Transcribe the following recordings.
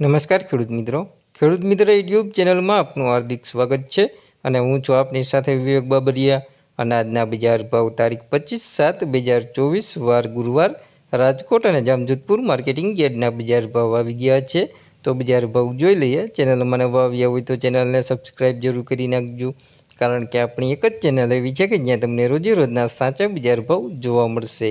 નમસ્કાર ખેડૂત મિત્રો. ખેડૂત મિત્ર યુટ્યુબ ચેનલમાં આપનું હાર્દિક સ્વાગત છે અને હું છું આપની સાથે વિવેક બાબરિયા અનાજના બજાર ભાવ તારીખ પચીસ સાત બે હજાર ચોવીસ વાર ગુરુવાર રાજકોટ અને જામજોધપુર માર્કેટિંગ યાર્ડના બજાર ભાવ આવી ગયા છે. તો બજાર ભાવ જોઈ લઈએ. ચેનલ મને આવ્યા હોય તો ચેનલને સબસ્ક્રાઈબ જરૂર કરી નાખજો. કારણ કે આપણી એક જ ચેનલ એવી છે કે જ્યાં તમને રોજે રોજના સાચા બજાર ભાવ જોવા મળશે.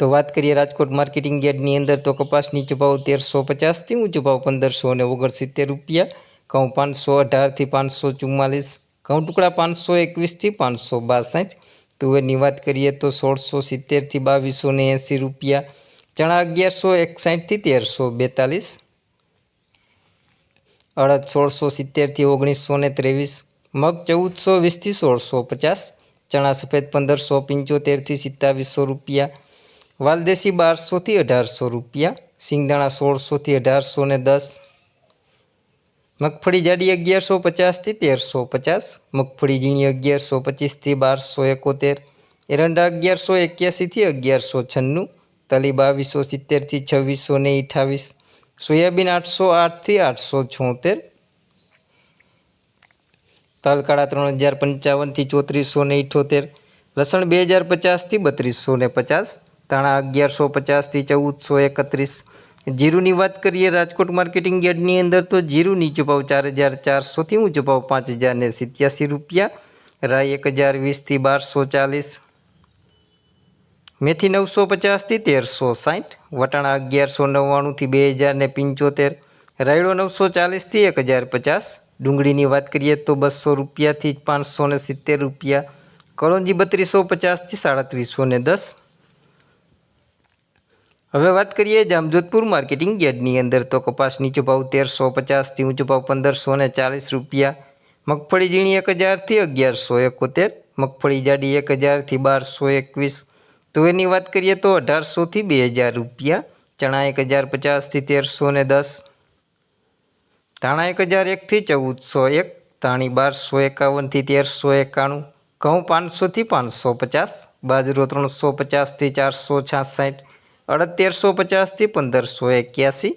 તો વાત કરીએ રાજકોટ માર્કેટિંગ યાર્ડની અંદર તો કપાસ નીચો ભાવ તેરસો પચાસથી ઊંચો ભાવ પંદરસો અને ઓગણસિત્તેર રૂપિયા ઘઉં પાંચસો અઢારથી પાંચસો ચુમ્માલીસ ઘઉં ટુકડા પાંચસો એકવીસથી પાંચસો બાસઠ તુવેરની વાત કરીએ તો સોળસો સિત્તેરથી બાવીસો ને એંસી રૂપિયા ચણા અગિયારસો એકસાઠથી તેરસો બેતાલીસ અડદ સોળસો સિત્તેરથી ઓગણીસો ને ત્રેવીસ મગ ચૌદસો વીસથી સોળસો પચાસ ચણા સફેદ પંદરસો પંચોતેરથી સિત્તાવીસો રૂપિયા વાલદેશી બારસોથી અઢારસો રૂપિયા, સિંગદાણા સોળસોથી અઢારસો ને દસ, મગફળી જાડી અગિયારસો પચાસથી તેરસો પચાસ, મગફળી ઝીણી અગિયારસો પચીસથી બારસો એકોતેર, એરંડા અગિયારસો એક્યાસીથી અગિયારસો છન્નું, તલી બાવીસો સિત્તેરથી છવ્વીસો ને અઠાવીસ, સોયાબીન આઠસો આઠથી આઠસો છોતેર, તલકાળા ત્રણ હજાર પંચાવનથી ચોત્રીસો ને ઇઠોતેર, લસણ બે હજાર પચાસથી બત્રીસો ને પચાસ ધાણા અગિયારસો પચાસથી ચૌદસો એકત્રીસ. જીરુની વાત કરીએ રાજકોટ માર્કેટિંગ યાર્ડની અંદર તો જીરું નીચો ભાવ ચાર હજાર ચારસોથી ઊંચો ભાવ પાંચ હજાર ને સિત્યાસી રૂપિયા. રાય એક હજાર વીસથી બારસો ચાલીસ. મેથી નવસો પચાસથી તેરસો સાઠ. વટાણા અગિયારસો નવ્વાણુંથી બે હજાર ને પંચોતેર. રાયડો નવસો ચાલીસથી એક હજાર પચાસ. ડુંગળીની વાત કરીએ તો બસો રૂપિયાથી પાંચસો ને સિત્તેર રૂપિયા. કળોંજી બત્રીસો પચાસથી સાડત્રીસો દસ. હવે વાત કરીએ જામજોધપુર માર્કેટિંગ યાર્ડની અંદર તો કપાસ નીચો ભાવ તેરસો પચાસથી ઊંચો ભાવ પંદરસો ને ચાલીસ રૂપિયા. મગફળી ઝીણી એક હજારથી અગિયારસો એકોતેર. મગફળી જાડી એક હજારથી બારસો એકવીસ. તો એની વાત કરીએ તો અઢારસોથી બે હજાર રૂપિયા. ચણા એક હજાર પચાસથી તેરસો ને દસ. ધાણા એક હજાર એકથી ચૌદસો એક. ધાણી બારસો એકાવનથી તેરસો એકાણું. ઘઉં પાંચસોથી પાંચસો પચાસ. બાજરો ત્રણસો પચાસથી ચારસો છાસઠ. અડતેરસો પચાસથી પંદરસો એક્યાસી.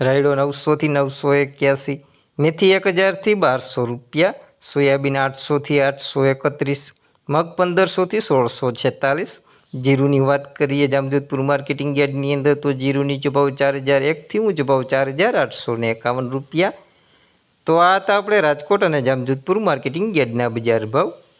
રાયડો નવસોથી નવસો એક્યાસી મેથી એક હજારથી બારસો રૂપિયા. સોયાબીન આઠસોથી આઠસો એકત્રીસ મગ પંદરસોથી સોળસો છેતાલીસ. જીરુની વાત કરીએ જામજોધપુર માર્કેટિંગ યાર્ડની અંદર તો જીરું નીચો ચાર હજાર એકથી ઊંચો ભાવ ચાર હજાર આઠસો ને એકાવન રૂપિયા. તો આ હતા આપણે રાજકોટ અને જામજોધપુર માર્કેટિંગ યાર્ડના બજાર ભાવ.